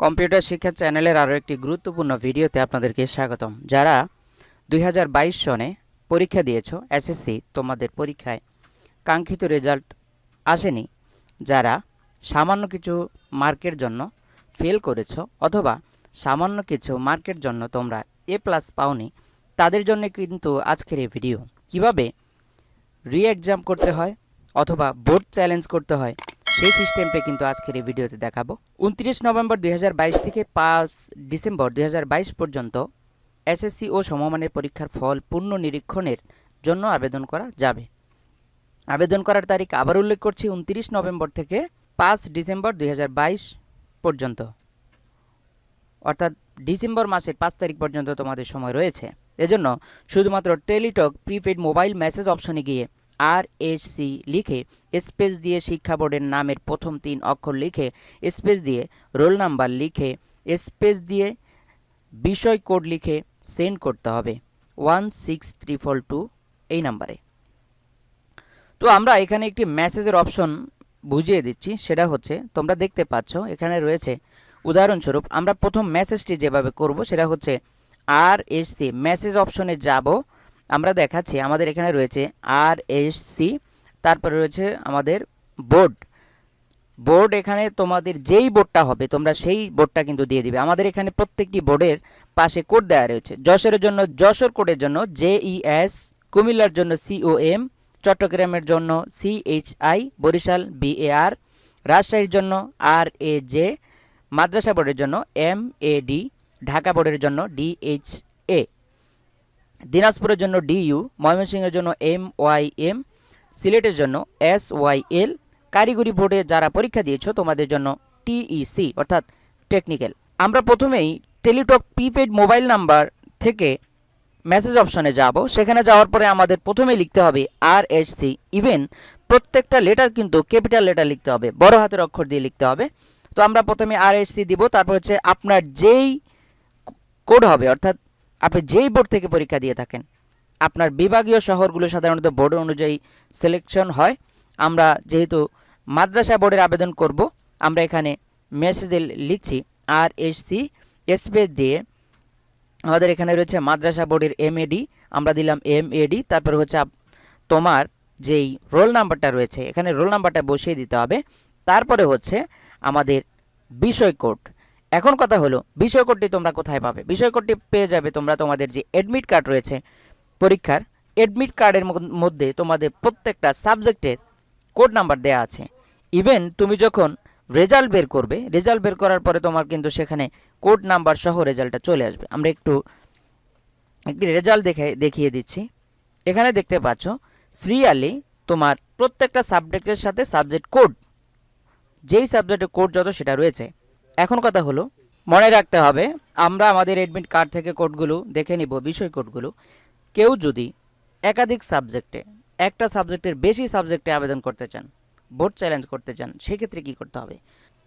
Computer শিক্ষা চ্যানেলের আরও একটি গুরুত্বপূর্ণ ভিডিওতে আপনাদেরকে স্বাগতম। যারা দুই হাজার বাইশ সনে পরীক্ষা দিয়েছ, এসএসসি, তোমাদের পরীক্ষায় কাঙ্ক্ষিত রেজাল্ট আসেনি, যারা সামান্য কিছু মার্কের জন্য ফেল করেছ অথবা সামান্য কিছু মার্কের জন্য তোমরা এ প্লাস পাওনি, তাদের জন্য কিন্তু আজকের এই ভিডিও। কীভাবে রি এক্সাম করতে হয় অথবা বোর্ড চ্যালেঞ্জ করতে হয় সেই সিস্টেমটা কিন্তু আজকের এই ভিডিওতে দেখাবো। উনত্রিশ নভেম্বর দুই হাজার বাইশ থেকে পাঁচ ডিসেম্বর দুই হাজার বাইশ পর্যন্ত এসএসসি ও সমমানের পরীক্ষার ফল পূর্ণ নিরীক্ষণের জন্য আবেদন করা যাবে। আবেদন করার তারিখ আবার উল্লেখ করছি, উনত্রিশ নভেম্বর থেকে পাঁচ ডিসেম্বর দুই হাজার বাইশ পর্যন্ত। অর্থাৎ ডিসেম্বর মাসের পাঁচ তারিখ পর্যন্ত তোমাদের সময় রয়েছে। এজন্য শুধুমাত্র টেলিটক প্রিপেড মোবাইল মেসেজ অপশনে গিয়ে আর সি লিখে স্পেস দিয়ে শিক্ষা বোর্ডের নামের প্রথম তিন অক্ষর লিখে স্পেস দিয়ে রোল নাম্বার লিখে স্পেস দিয়ে বিষয় কোড লিখে সেন্ড করতে হবে। ওয়ান সিক্স ফোর টু এই নাম্বারে। তো আমরা এখানে একটি মেসেজের অপশন বুঝিয়ে দিচ্ছি, সেটা হচ্ছে, তোমরা দেখতে পাচ্ছ, এখানে রয়েছে, উদাহরণস্বরূপ আমরা প্রথম মেসেজটি যেভাবে করব, সেটা হচ্ছে আর এস সি মেসেজ অপশনে যাব আমরা দেখাচ্ছি, আমাদের এখানে রয়েছে আর এস সি তারপরে রয়েছে আমাদের বোর্ড বোর্ড এখানে তোমাদের যেই বোর্ডটা হবে, তোমরা সেই বোর্ডটা কিন্তু দিয়ে দিবে। আমাদের এখানে প্রত্যেকটি বোর্ডের পাশে কোড দেওয়া রয়েছে। যশোরের জন্য, যশোর কোডের জন্য জেইএস কুমিল্লার জন্য সিওএম চট্টগ্রামের জন্য সিএইচআই বরিশাল বিএআর রাজশাহীর জন্য আর এ জে মাদ্রাসা বোর্ডের জন্য এম এ ডি ঢাকা বোর্ডের জন্য ডিএইচ এ দিনাজপুরের জন্য ডিইউ ময়মনসিংহের জন্য এম ওয়াই এম, সিলেটের জন্য এস ওয়াই এল, কারিগরি বোর্ডে যারা পরীক্ষা দিয়েছ তোমাদের জন্য টিইসি অর্থাৎ টেকনিক্যাল। আমরা প্রথমেই টেলিটক প্রিপেড মোবাইল নাম্বার থেকে মেসেজ অপশনে যাব। সেখানে যাওয়ার পরে আমাদের প্রথমে লিখতে হবে আর এস সি। ইভেন প্রত্যেকটা লেটার কিন্তু ক্যাপিটাল লেটার লিখতে হবে, বড় হাতের অক্ষর দিয়ে লিখতে হবে। তো আমরা প্রথমে আর এস সি দিব, তারপর হচ্ছে আপনার যেই কোড হবে, অর্থাৎ আপনি যেই বোর্ড থেকে পরীক্ষা দিয়ে থাকেন, আপনার বিভাগীয় শহরগুলো সাধারণত বোর্ড অনুযায়ী সিলেকশন হয়। আমরা যেহেতু মাদ্রাসা বোর্ডের আবেদন করব, আমরা এখানে মেসেজে লিখছি আর এস সি স্পেস দিয়ে আমাদের এখানে রয়েছে মাদ্রাসা বোর্ডের এমএডি আমরা দিলাম এম এমএডি তারপর হচ্ছে তোমার যেই রোল নাম্বারটা রয়েছে, এখানে রোল নাম্বারটা বসিয়ে দিতে হবে। তারপরে হচ্ছে আমাদের বিষয় কোড এখন কথা হলো বিষয় কোডটি তোমরা কোথায় পাবে? বিষয় কোডটি পেয়ে যাবে তোমরা তোমাদের যে অ্যাডমিট কার্ড রয়েছে পরীক্ষার অ্যাডমিট কার্ডের মধ্য- তোমাদের প্রত্যেকটা সাবজেক্টের কোড নাম্বার দেয়া আছে। ইভেন তুমি যখন রেজাল্ট বের করবে রেজাল্ট বের করার পরে তোমার কিন্তু সেখানে কোড নাম্বার সহ রেজাল্টটা চলে আসবে। আমরা একটু, একটি রেজাল্ট দেখে, দেখিয়ে দিচ্ছি। এখানে দেখতে পাচ্ছ শ্রী সিরিয়ালি তোমার প্রত্যেকটা সাবজেক্টের সাথে সাবজেক্ট কোড যেই সাবজেক্টের কোড যত সেটা রয়েছে এখন কথা হলো, মনে রাখতে হবে, আমরা আমাদের অ্যাডমিট কার্ড থেকে কোডগুলো দেখে নিব, বিষয় কোডগুলো কেউ যদি একাধিক সাবজেক্টে একটা সাবজেক্টের বেশি সাবজেক্টে আবেদন করতে চান বোর্ড চ্যালেঞ্জ করতে চান, সেক্ষেত্রে কী করতে হবে?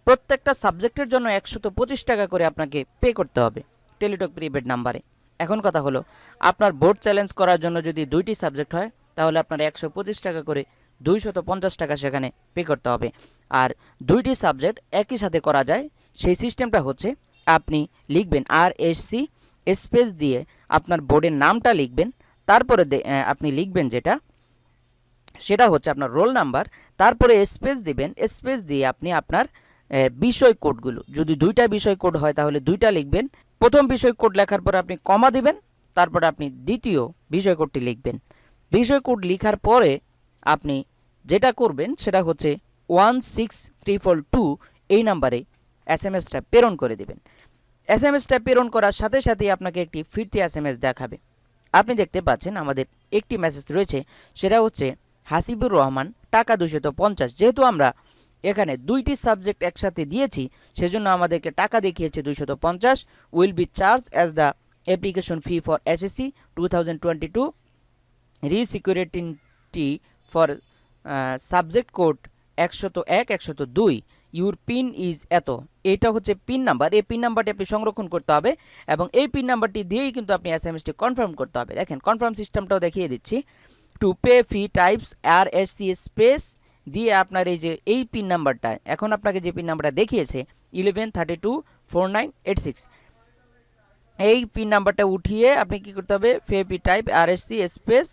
প্রত্যেকটা সাবজেক্টের জন্য একশত পঁচিশ টাকা করে আপনাকে পে করতে হবে টেলিটক প্রিপেড নাম্বারে এখন কথা হলো, আপনার বোর্ড চ্যালেঞ্জ করার জন্য যদি দুইটি সাবজেক্ট হয়, তাহলে আপনার একশো পঁচিশ টাকা করে দুইশত পঞ্চাশ টাকা সেখানে পে করতে হবে। আর দুইটি সাবজেক্ট একই সাথে করা যায় সেই সিস্টেমটা হচ্ছে আপনি লিখবেন আর এস সি স্পেস দিয়ে আপনার বোর্ডের নামটা লিখবেন, তারপরে আপনি লিখবেন যেটা, সেটা হচ্ছে আপনার রোল নাম্বার, তারপরে স্পেস দিবেন স্পেস দিয়ে আপনি আপনার বিষয় কোডগুলো, যদি দুইটা বিষয় কোড হয় তাহলে দুইটা লিখবেন, প্রথম বিষয় কোড লেখার পরে আপনি কমা দিবেন, তারপরে আপনি দ্বিতীয় বিষয় কোডটি লিখবেন। বিষয় কোড লেখার পরে আপনি যেটা করবেন সেটা হচ্ছে one six three four two এই নাম্বারে এস এম প্রেরণ করে দেবেন। এস এম এসটা প্রেরণ করার সাথে সাথেই আপনাকে একটি ফিরতি এস এম এস দেখাবে। আপনি দেখতে পাচ্ছেন আমাদের একটি মেসেজ রয়েছে, সেটা হচ্ছে, হাসিবুর রহমান, টাকা দুশত পঞ্চাশ। যেহেতু আমরা এখানে দুইটি সাবজেক্ট একসাথে দিয়েছি, সেজন্য আমাদেরকে টাকা দেখিয়েছে দুইশত পঞ্চাশ। Will be charge as the application fee for SSC two thousand twenty two. Rescrutiny for subject code একশত এক, একশত দুই। ইউর পিন ইজ এত। এটা হচ্ছে পিন নাম্বার। এই পিন নাম্বারটি আপনি সংরক্ষণ করতে হবে এবং এই পিন নাম্বারটি দিয়েই কিন্তু আপনি এস এম এসটি কনফার্ম করতে হবে। দেখেন কনফার্ম সিস্টেমটাও দেখিয়ে দিচ্ছি। To pay fee types R S C space দিয়ে আপনার এই যে, এই পিন নাম্বারটা, এখন আপনাকে যে পিন নাম্বারটা দেখিয়েছে eleven thirty two four nine eight six এই পিন নাম্বারটা উঠিয়ে আপনি কি করতে হবে? ফেপি type R S C space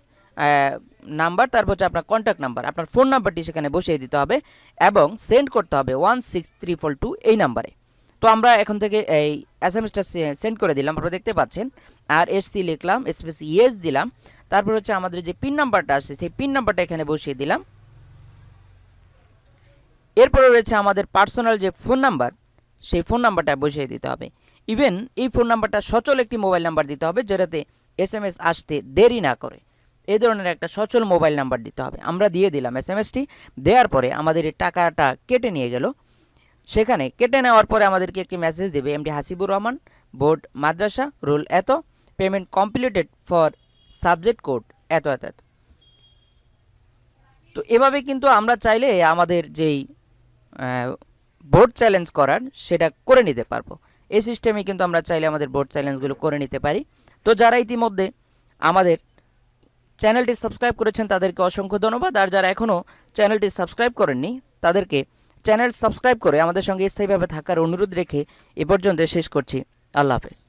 number, তারপর হচ্ছে আপনার কন্ট্যাক্ট নাম্বার। আপনার ফোন নাম্বারটি সেখানে বসিয়ে দিতে হবে এবং সেন্ড করতে হবে one six three four two এই নাম্বারে। তো আমরা এখন থেকে এই এস এম এসটা সেন্ড করে দিলাম, আপনারা দেখতে পাচ্ছেন। আর এস সি লিখলাম স্পেস ইয়েস দিলাম। তারপর হচ্ছে আমাদের যে পিন নাম্বারটা আসছে সেই পিন নাম্বারটা এখানে বসিয়ে দিলাম। এরপরে রয়েছে আমাদের পার্সোনাল যে ফোন নাম্বার সেই ফোন নাম্বারটা বসিয়ে দিতে হবে। ইভেন এই ফোন নাম্বারটা সচল একটি মোবাইল নাম্বার দিতে হবে, যেটাতে এস এম এস আসতে দেরি না করে। এই ধরনের একটা সচল মোবাইল নাম্বার দিতে হবে। আমরা দিয়ে দিলাম এস এম দেওয়ার পরে আমাদের এই টাকাটা কেটে নিয়ে গেল। সেখানে কেটে নেওয়ার পরে আমাদেরকে একটি মেসেজ দেবে এমডি হাসিবুর রহমান, বোর্ড, মাদ্রাসা, রুল এত, payment completed for subject code এত এত এত। তো এভাবে কিন্তু আমরা চাইলে আমাদের যেই বোর্ড চ্যালেঞ্জ করার সেটা করে নিতে পারব। এই সিস্টেমে কিন্তু আমরা চাইলে আমাদের বোর্ড চ্যালেঞ্জগুলো করে নিতে পারি। তো যারা ইতিমধ্যে আমাদের চ্যানেলটি সাবস্ক্রাইব করেছেন তাদেরকে অসংখ্য ধন্যবাদ। আর যারা এখনও চ্যানেলটি সাবস্ক্রাইব করেননি, তাদেরকে চ্যানেল সাবস্ক্রাইব করে আমাদের সঙ্গে স্থায়ীভাবে থাকার অনুরোধ রেখে এ পর্যন্ত শেষ করছি। আল্লাহ হাফেজ।